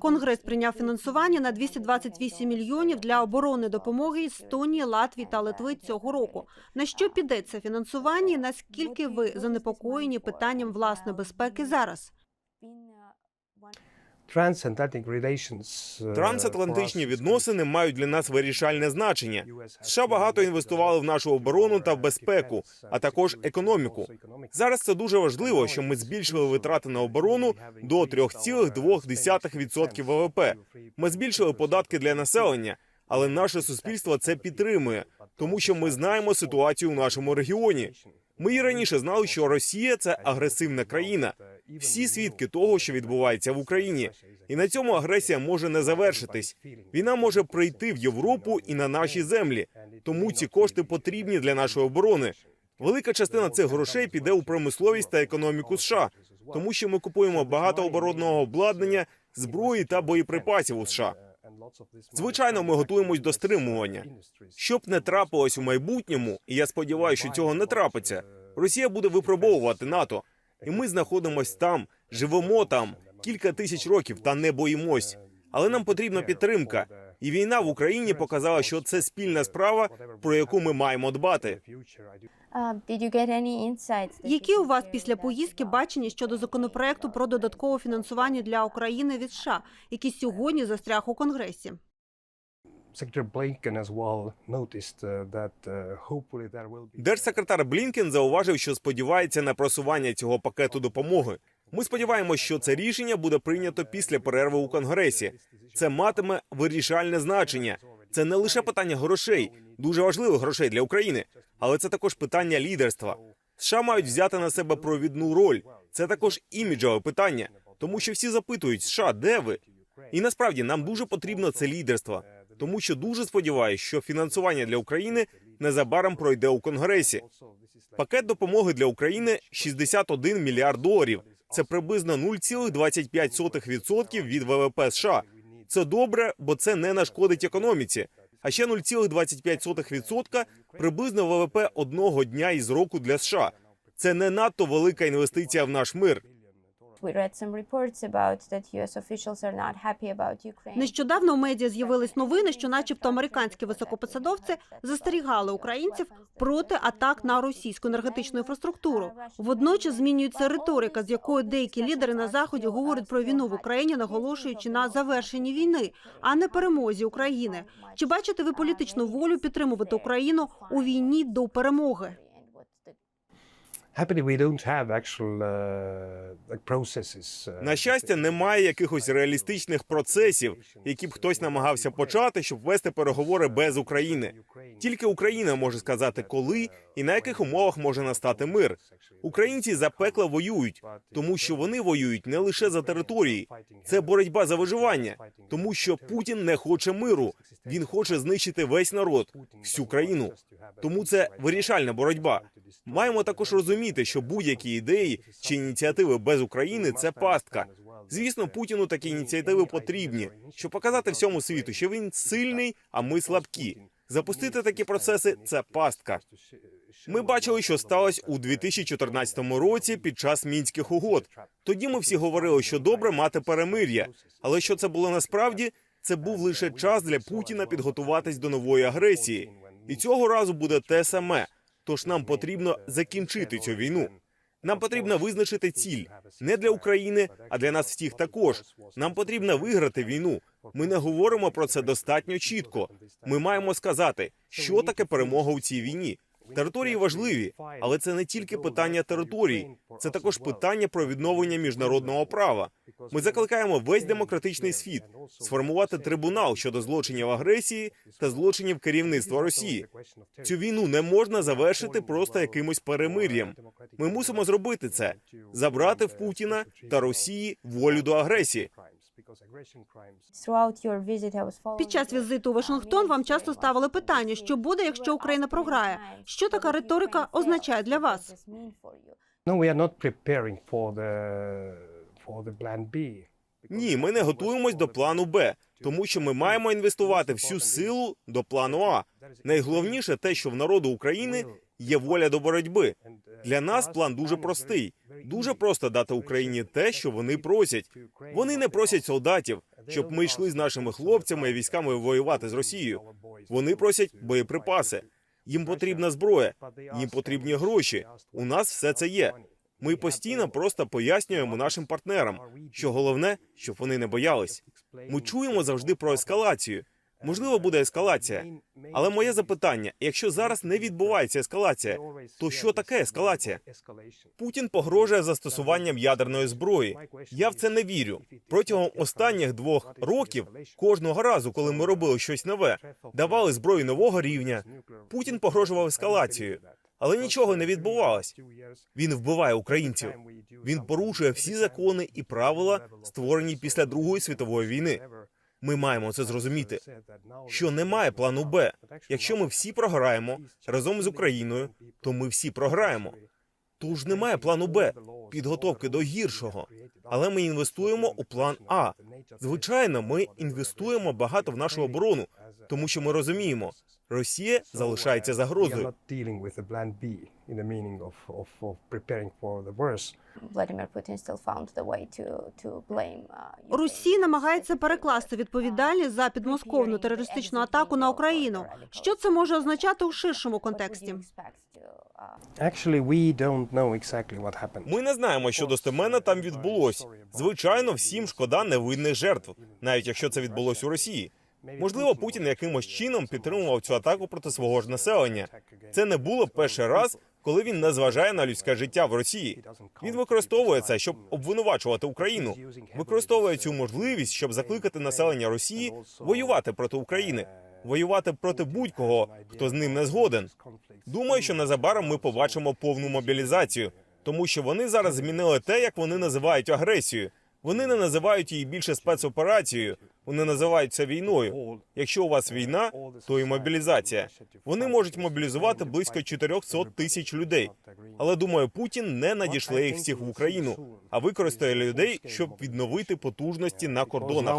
Конгрес прийняв фінансування на 228 мільйонів для оборонної допомоги Естонії, Латвії та Литви цього року. На що піде це фінансування? Наскільки ви занепокоєні питанням власної безпеки зараз? Transatlantic relations, Трансатлантичні is відносини мають для нас вирішальне значення. США багато інвестували в нашу оборону та безпеку, а також економіку. Зараз це дуже важливо, що ми збільшили витрати на оборону до 3,2% ВВП. Ми збільшили податки для населення, але наше суспільство це підтримує, тому що ми знаємо ситуацію у нашому регіоні. Ми і раніше знали, що Росія це агресивна країна. Всі свідки того, що відбувається в Україні, і на цьому агресія може не завершитись. Війна може прийти в Європу і на наші землі. Тому ці кошти потрібні для нашої оборони. Велика частина цих грошей піде у промисловість та економіку США, тому що ми купуємо багато оборонного обладнання, зброї та боєприпасів у США. Звичайно, ми готуємось до стримування. Щоб не трапилось у майбутньому, і я сподіваюся, що цього не трапиться. Росія буде випробовувати НАТО, і ми знаходимось там, живемо там кілька тисяч років та не боїмось. Але нам потрібна підтримка. І війна в Україні показала, що це спільна справа, про яку ми маємо дбати. Які у вас після поїздки бачення щодо законопроекту про додаткове фінансування для України від США, який сьогодні застряг у Конгресі? Держсекретар Блінкен зауважив, що сподівається на просування цього пакету допомоги. Ми сподіваємося, що це рішення буде прийнято після перерви у конгресі. Це матиме вирішальне значення. Це не лише питання грошей, дуже важливих грошей для України, але це також питання лідерства. США мають взяти на себе провідну роль. Це також іміджове питання, тому що всі запитують США, де ви? І насправді нам дуже потрібно це лідерство, тому що дуже сподіваюся, що фінансування для України незабаром пройде у конгресі. Пакет допомоги для України 61 мільярд доларів. Це приблизно 0,25% від ВВП США. Це добре, бо це не нашкодить економіці. А ще 0,25% приблизно ВВП одного дня із року для США. Це не надто велика інвестиція в наш мир. Нещодавно у медіа з'явились новини, що, начебто, американські високопосадовці застерігали українців проти атак на російську енергетичну інфраструктуру. Водночас змінюється риторика, з якою деякі лідери на заході говорять про війну в Україні, наголошуючи на завершенні війни, а не перемозі України. Чи бачите ви політичну волю підтримувати Україну у війні до перемоги? На щастя, немає якихось реалістичних процесів, які б хтось намагався почати, щоб вести переговори без України. Тільки Україна може сказати, коли і на яких умовах може настати мир. Українці запекло воюють, тому що вони воюють не лише за території. Це боротьба за виживання, тому що Путін не хоче миру. Він хоче знищити весь народ, всю країну. Тому це вирішальна боротьба. Маємо також розуміти, що будь-які ідеї чи ініціативи без України це пастка. Звісно, Путіну такі ініціативи потрібні, щоб показати всьому світу, що він сильний, а ми слабкі. Запустити такі процеси це пастка. Ми бачили, що сталося у 2014 році під час мінських угод. Тоді ми всі говорили, що добре мати перемир'я, але що це було насправді? Це був лише час для Путіна підготуватись до нової агресії, і цього разу буде те саме. Тож нам потрібно закінчити цю війну. Нам потрібно визначити ціль не для України, а для нас всіх також. Нам потрібно виграти війну. Ми не говоримо про це достатньо чітко. Ми маємо сказати, що таке перемога у цій війні. Території важливі, але це не тільки питання територій, це також питання про відновлення міжнародного права. Ми закликаємо весь демократичний світ сформувати трибунал щодо злочинів агресії та злочинів керівництва Росії. Цю війну не можна завершити просто якимось перемир'ям. Ми мусимо зробити це забрати в Путіна та Росії волю до агресії. Throughout your visit, I was following Під час візиту у Вашингтон вам часто ставили питання, що буде, якщо Україна програє. Що така риторика означає для вас? No, we are not preparing for the for the plan B. Ні, ми не готуємось до плану Б, тому що ми маємо інвестувати всю силу до плану А. Найголовніше те, що в народу України є воля до боротьби. Для нас план дуже простий. Дуже просто дати Україні те, що вони просять. Вони не просять солдатів, щоб ми йшли з нашими хлопцями і військами воювати з Росією. Вони просять боєприпаси. Їм потрібна зброя, їм потрібні гроші. У нас все це є. Ми постійно просто пояснюємо нашим партнерам, що головне, щоб вони не боялись. Ми чуємо завжди про ескалацію. Можливо, буде ескалація. Але моє запитання: якщо зараз не відбувається ескалація, то що таке ескалація? Путін погрожує застосуванням ядерної зброї. Я в це не вірю. Протягом останніх двох років, кожного разу, коли ми робили щось нове, давали зброю нового рівня. Путін погрожував ескалацією, але нічого не відбувалось. Він вбиває українців. Він порушує всі закони і правила, створені після Другої світової війни. Ми маємо це зрозуміти, що немає плану Б. Якщо ми всі програємо разом з Україною, то ми всі програємо. Тож немає плану Б, підготовки до гіршого. Але ми інвестуємо у план А. Звичайно, ми інвестуємо багато в нашу оборону, тому що ми розуміємо, Росія залишається загрозою. not dealing with the plan B in the meaning of, of, of preparing for the worst. Vladimir Putin still found the way to to blame. Uh. Росія намагається перекласти відповідальність за підмосковну терористичну атаку на Україну. Що це може означати у ширшому контексті? uh, Actually, we don't know exactly what happened. Ми не знаємо, що достеменно там відбулось. Звичайно, всім шкода невинних жертв, навіть якщо це відбулось у Росії. Можливо, Путін якимось чином підтримував цю атаку проти свого ж населення. Це не було перший раз, коли він не зважає на людське життя в Росії. Він використовує це, щоб обвинувачувати Україну. Використовує цю можливість, щоб закликати населення Росії воювати проти України, воювати проти будь-кого, хто з ним не згоден. Думаю, що незабаром ми побачимо повну мобілізацію, тому що вони зараз змінили те, як вони називають агресію. Вони не називають її більше спецоперацією, вони називають це війною. Якщо у вас війна, то і мобілізація. Вони можуть мобілізувати близько 400 тисяч людей. Але думаю, Путін не надішле їх всіх в Україну, а використає людей, щоб відновити потужності на кордонах.